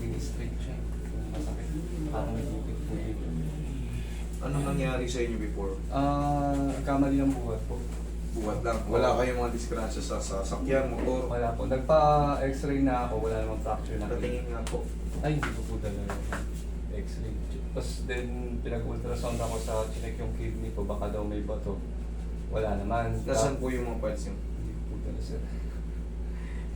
maging straight siya. Masakit. Parang may po dito. Anong nangyari sa inyo before? Ah, kamali ng buhat po. Buhat lang. Wala kayong mga disgrasya sa sasakyan, motor. Wala po. Nagpa-x-ray na ako, wala namang fracture na. Patingin nga po. Ay, hindi ko po talaga x-ray. Tapos then, pinag-ultrasound ako sa chinek yung kidney ko, baka daw may bato. Wala naman. Nasaan po yung mga files nyo? Hindi po talaga sir.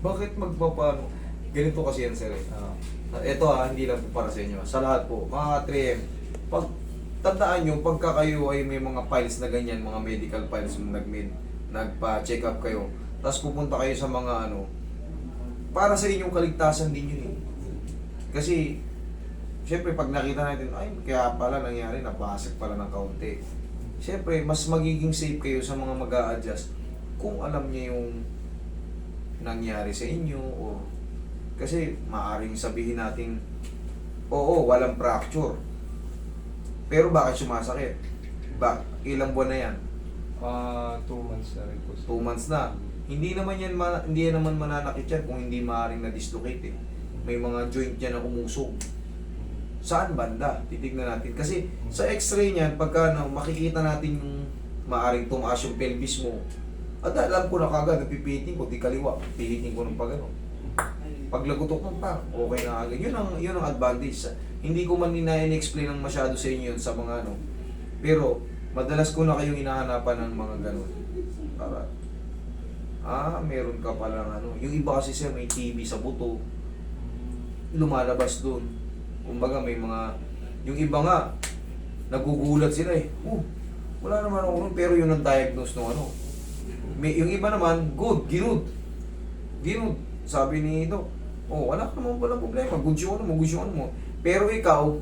Bakit magpapano? Ganito kasi yan, sir. eh. Ah, Ito ha, hindi lang po para sa inyo. Sa lahat po, mga 3M, pag tandaan nyo, pagka kayo ay may mga files na ganyan, mga medical files mo nag nagpa-check up kayo, tapos pupunta kayo sa mga ano, para sa inyong kaligtasan din yun eh. Kasi, syempre pag nakita natin, ay, kaya pala nangyari, napasag pala ng kaunti. Syempre, mas magiging safe kayo sa mga mag adjust kung alam niya yung nangyari sa inyo o kasi maaring sabihin natin oo, walang fracture. Pero bakit sumasakit? Ba, ilang buwan na yan? ah, two months na rin po. sir. Two months na. Hindi naman yan ma- hindi yan naman mananakit yan kung hindi maaring na-dislocate eh. May mga joint yan na umusog. Saan banda? Titignan natin. Kasi sa x-ray niyan, pagka na, makikita natin yung maaring tumaas yung pelvis mo, ada, alam ko na kagad, napipihitin ko, di kaliwa, pihitin ko ng pagano. Paglagutok pa, okay na agad. Yun ang, yun ang advantage. Hindi ko man ina-explain ng masyado sa inyo yun sa mga ano. Pero, madalas ko na kayong hinahanapan ng mga ganun. Para, ah, meron ka palang ano. Yung iba kasi siya may TB sa buto, lumalabas doon. Kumbaga may mga, yung iba nga, nagugulat sila eh. Oh, wala naman ako nun, pero yun ang diagnose ng ano. May, yung iba naman, good, ginud. Ginud. Sabi ni Doc, oh, wala ka naman pala problema, ano mo, ano mo. Pero ikaw,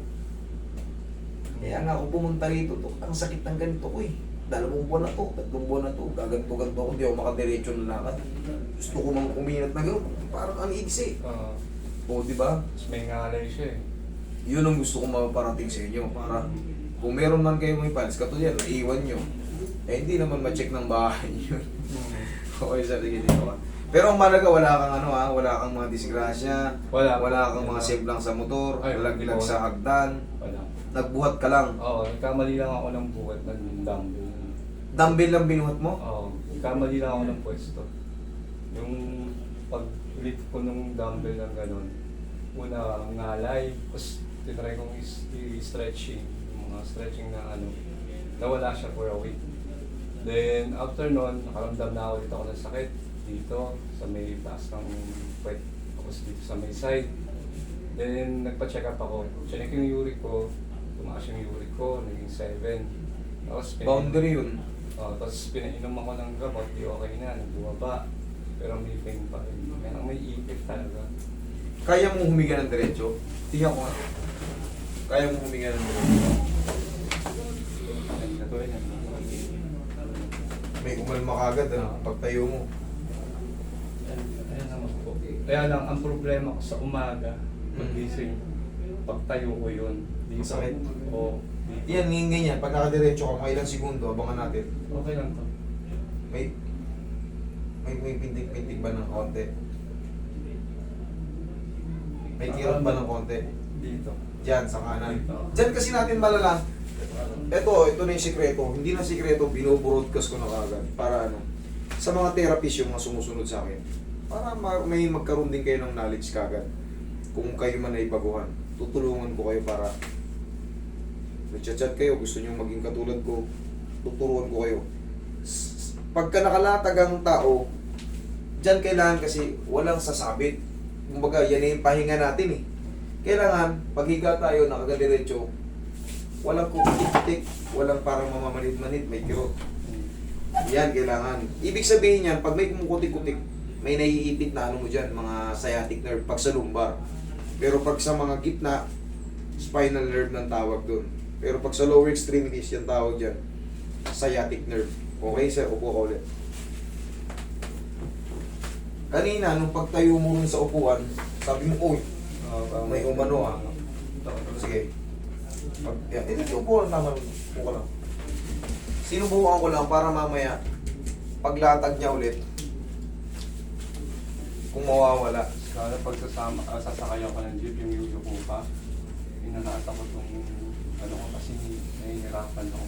kaya nga ako pumunta rito, to, ang sakit ng ganito ko eh. Dalawang buwan na to, tatlong buwan na to, gaganto-ganto ako, hindi ako makadiretso ng lakad. Gusto ko mang uminat na gano'n, parang ang iksi. Ah, O, di ba? may ngalay siya eh. Yun ang gusto kong maparating sa inyo, para kung meron man kayo may files, katulad yan, naiwan nyo. Eh, hindi naman ma-check ng bahay yun. okay, sa sige dito ka. Pero ang malaga, wala kang ano ha, wala kang mga disgrasya, Wala. wala kang mga save lang sa motor, Ay, laglag sa hagdan, Wala. nagbuhat ka lang. Oo, nagkamali lang ako ng buhat ng dumbbell. Dumbbell lang binuhat mo? Oo, nagkamali lang ako ng pwesto. Yung pag-lift ko ng dumbbell ng ganun, una ang ngalay, tapos tinry kong is- i-stretching, yung mga stretching na ano, nawala siya for a week. Then, after nun, nakaramdam na ako dito ako ng sakit, dito, sa may taas ng puwet, tapos dito sa may side. Then, nagpa-check up ako. Check yung uric ko, tumaas yung uric ko, naging 7. Tapos, Boundary yun. Oh, tapos pinainom ako ng gamot, di okay na, nagbumaba. Pero may pain pa rin. May, may ipit talaga. Kaya mo humiga ng diretso? Tingnan ko nga. Kaya mo humiga ng diretso? May umalma ka agad, ano? Pagtayo mo. Kaya lang, ang problema ko sa umaga, pagising, pagtayo ko yun. Dito. Masakit? Oo. dito. Yan, ngayon ganyan. Pag nakadiretso ka, mga ilang segundo, abangan natin. Okay lang to. May may may pintik-pintik ba ng konti? May kirot ba ng konti? Dito. Diyan, sa kanan. Diyan kasi natin malala. Ito, ito na yung sikreto. Hindi na sikreto, binobroadcast ko na kagad. Para ano, sa mga therapist yung mga sumusunod sa akin. Para ma- may magkaroon din kayo ng knowledge kagad. Kung kayo man ay baguhan. Tutulungan ko kayo para nagchat-chat kayo, gusto nyo maging katulad ko, tuturuan ko kayo. Pagka nakalatag ang tao, dyan kailangan kasi walang sasabit. Kumbaga, yan yung pahinga natin eh. Kailangan, paghiga tayo, nakagadiretso, walang kukitik, walang parang mamamanit-manit, may kirot. Yan, kailangan. Ibig sabihin yan, pag may kumukutik-kutik, may naiipit na ano mo dyan, mga sciatic nerve, pag sa lumbar. Pero pag sa mga gitna, spinal nerve ng tawag doon. Pero pag sa lower extremities, yung tawag dyan, sciatic nerve. Okay, sir, upo ka ulit. Kanina, nung pagtayo mo rin sa upuan, sabi mo, parang- may umano ah. Sige. Pag, yan, ito upo lang naman. Upo ka lang. Sinubukan ko lang para mamaya, paglatag niya ulit, kung mawawala. Kaya pag sasama, uh, sasakay ako ng jeep, yung yuyo ko pa, inanatakot yung ano ko kasi nahihirapan ako.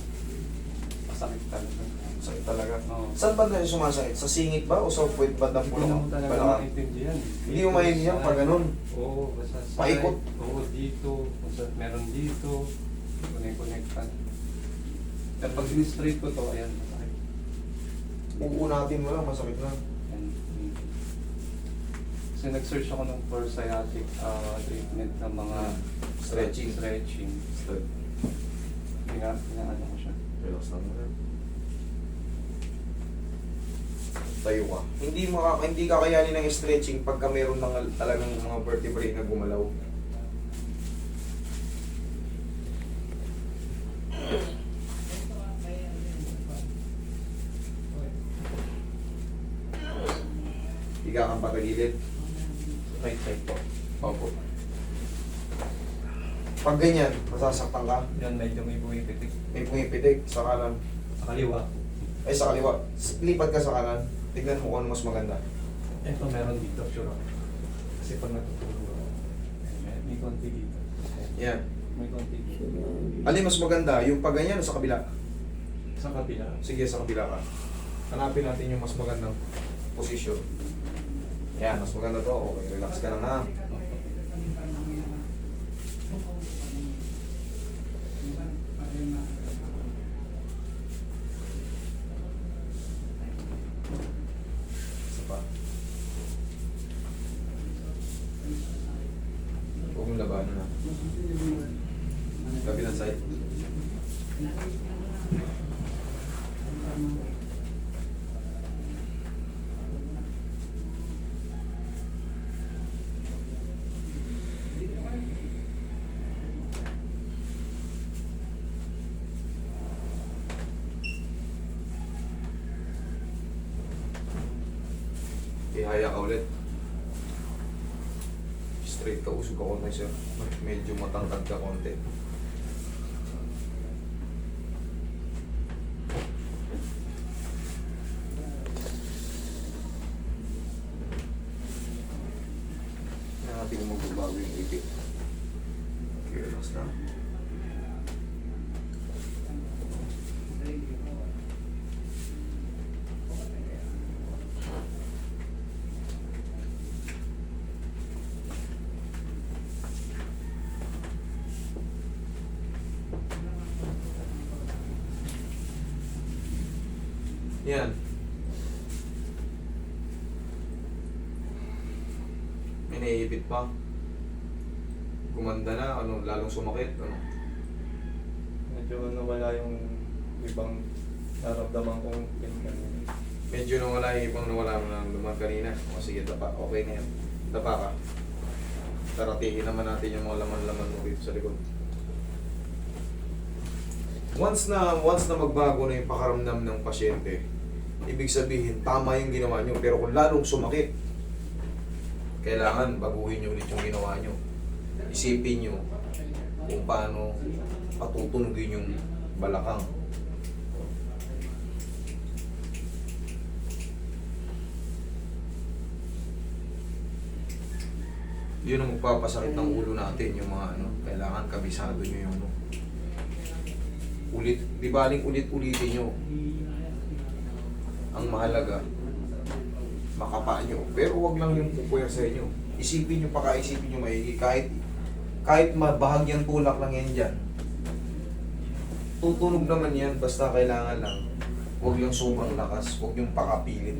Masakit talaga. Sakit talaga. Oo. Saan ba tayo sumasakit? Sa singit ba o sa puwet bandang Hindi pulo? mo talaga Balakang? maintindihan. Hindi mo maintindihan pag ganun? Oo, basta sa Paikot? Oo, dito. Basta meron dito. Connect-connectan. Pero pag in-straight ko to, ayan, masakit. Uunatin mo lang, masakit na. Kasi nag-search ako ng for sciatic uh, treatment ng mga Stretching. stretching. Pina, pinaano ko siya. Relax lang muna. Tayo ka. Hindi maka, hindi kakayanin ng stretching pagka meron ng talagang mga vertebrae na gumalaw. Higa kang patagilid. Right side po. Opo. Pag ganyan, masasaktan ka. Yan, medyo may bumipitik. May pumipitik sa kanan. Sa kaliwa. Ay, sa kaliwa. Lipat ka sa kanan. Tignan mo kung ano mas maganda. Ito meron dito, sure ako. Kasi pag natutulog ako, may, may konti dito. Yan. May konti dito. Alin mas maganda? Yung pag ganyan o sa kabila? Sa kabila. Sige, sa kabila ka. Hanapin natin yung mas magandang posisyon. Yan, mas maganda to. Okay, relax ka lang ha. Kabilang side. Ihaya ka ulit. Straight ka, usog ka konti sir. Medyo matangkad ka konti. Kaya natin kung magbabago yung ipit. Okay, relax na. Yan. May naiipit pa. Gumanda na, ano, lalong sumakit, ano. Medyo nawala yung ibang naramdaman kong pain kanina. Medyo nawala yung ibang nawala mo ng lumaan kanina. O sige, dapa. Okay na yan. Dapa ka. Taratingin naman natin yung mga laman-laman mo dito sa likod. Once na once na magbago na yung pakaramdam ng pasyente, ibig sabihin tama yung ginawa nyo. Pero kung lalong sumakit, kailangan baguhin nyo ulit yung ginawa nyo. Isipin nyo kung paano patutunugin yung balakang. yun ang magpapasakit ng ulo natin, yung mga ano, kailangan kabisado nyo yung ano. Ulit, di baling ulit-ulitin nyo. Ang mahalaga, makapa nyo. Pero wag lang yung pupuwer sa inyo. Isipin nyo, pakaisipin nyo maigi. Kahit, kahit mabahagyan tulak lang yan dyan. Tutunog naman yan, basta kailangan lang. Huwag yung sobrang lakas, huwag yung pakapilit.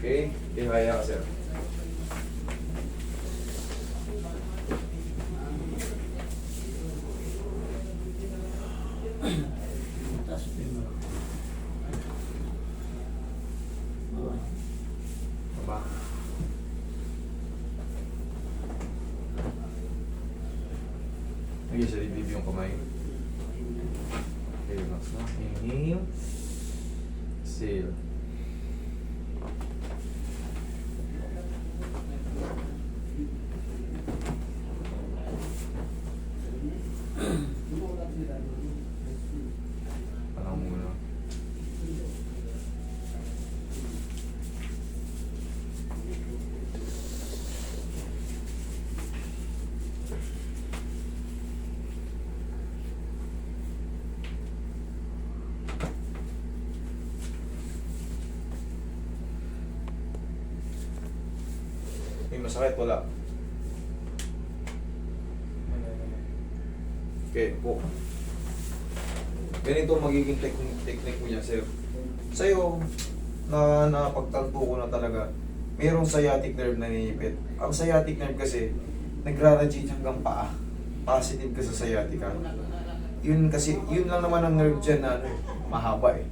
Okay, ihaya ka sir. Bigay sa dibdib yung kamay. Okay, relax na. Inhale. Exhale. Parang muna. May masakit, wala. Okay, po. Ganito magiging technique, technique mo niya, sir. Sa'yo, na napagtanto ko na talaga, mayroong sciatic nerve na ninipit. Ang sciatic nerve kasi, nagra-radiate hanggang paa. Positive ka sa sciatica. Yun kasi, yun lang naman ang nerve dyan na ano, mahaba eh.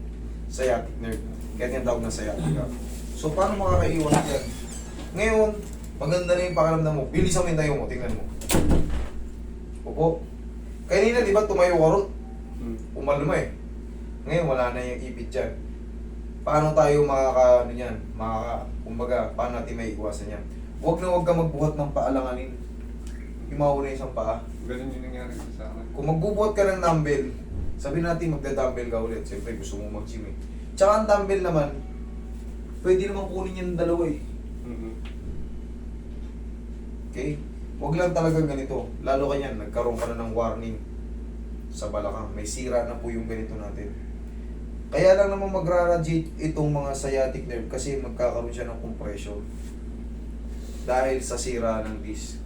Sciatic nerve. Kaya tinatawag na sciatica. So, paano makakaiwas yan? Ngayon, maganda na yung pakiramdam mo. Bilisan mo yung tayo mo, tingnan mo. Opo. Kanina, di ba, tumayo ka ron? Hmm. umalma eh. Ngayon, wala na yung ipit dyan. Paano tayo makaka, ano yan, makaka, kumbaga, paano natin may iwasan yan? Huwag na huwag ka magbuhat ng paalanganin. Yung mauna isang paa. Ganun yung nangyari sa akin. Kung magbubuhat ka ng dumbbell, sabi natin magda-dumbbell ka ulit. Siyempre, gusto mo mag-gym eh. Tsaka ang dumbbell naman, pwede naman kunin yung dalawa eh. Mhm. Okay? Huwag lang talaga ganito. Lalo kanyan, nagkaroon ka na ng warning sa balakang. May sira na po yung ganito natin. Kaya lang naman magra-radiate itong mga sciatic nerve kasi magkakaroon siya ng compression. Dahil sa sira ng disc.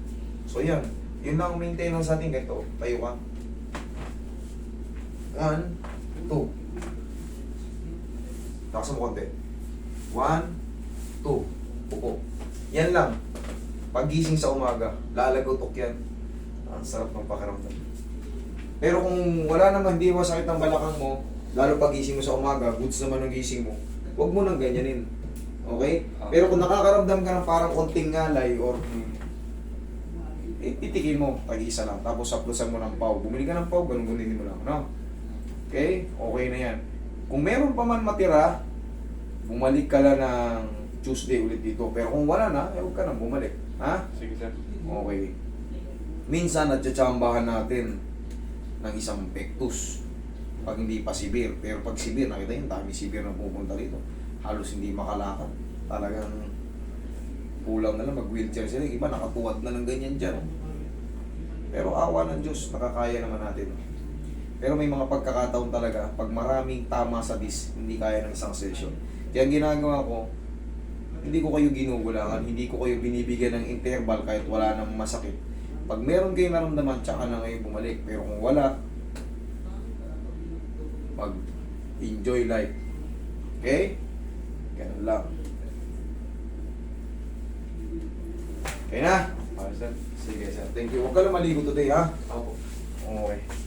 So yan. Yun lang ang maintenance natin. Ganito. Tayo ka. One, two. Lakas mo konti. One, two. Upo. Yan lang. Pagising sa umaga, lalagotok yan. Ang sarap ng pakiramdam. Pero kung wala naman, hindi masakit ang balakang mo, lalo pagising mo sa umaga, goods naman ang gising mo, huwag mo nang ganyanin. Okay? Pero kung nakakaramdam ka ng parang konting ngalay or Hmm. eh, titikin mo, tag-isa lang. Tapos saplusan mo ng pau. Bumili ka ng pau, ganun ganun mo lang. No? Okay? Okay na yan. Kung meron pa man matira, bumalik ka lang ng Tuesday ulit dito. Pero kung wala na, eh, huwag ka nang bumalik. Ha? Sige sir. Okay. Minsan, natsatsambahan natin ng isang pectus. Pag hindi pa sibir. Pero pag sibir, nakita yun, dami sibir na pupunta dito. Halos hindi makalakad. Talagang kulang na lang, mag-wheelchair sila. Yung Iba, nakatuwad na ng ganyan dyan. Pero awa ng Diyos, nakakaya naman natin. Pero may mga pagkakataon talaga, pag maraming tama sa dis, hindi kaya ng isang session. Kaya ang ginagawa ko, hindi ko kayo ginugulangan, hindi ko kayo binibigyan ng interval kahit wala nang masakit. Pag meron kayong naramdaman, tsaka na ngayon bumalik. Pero kung wala, mag-enjoy life. Okay? Ganun lang. Okay na? Sige, sir. Thank you. Huwag ka lang maligo today, ha? Opo. Okay.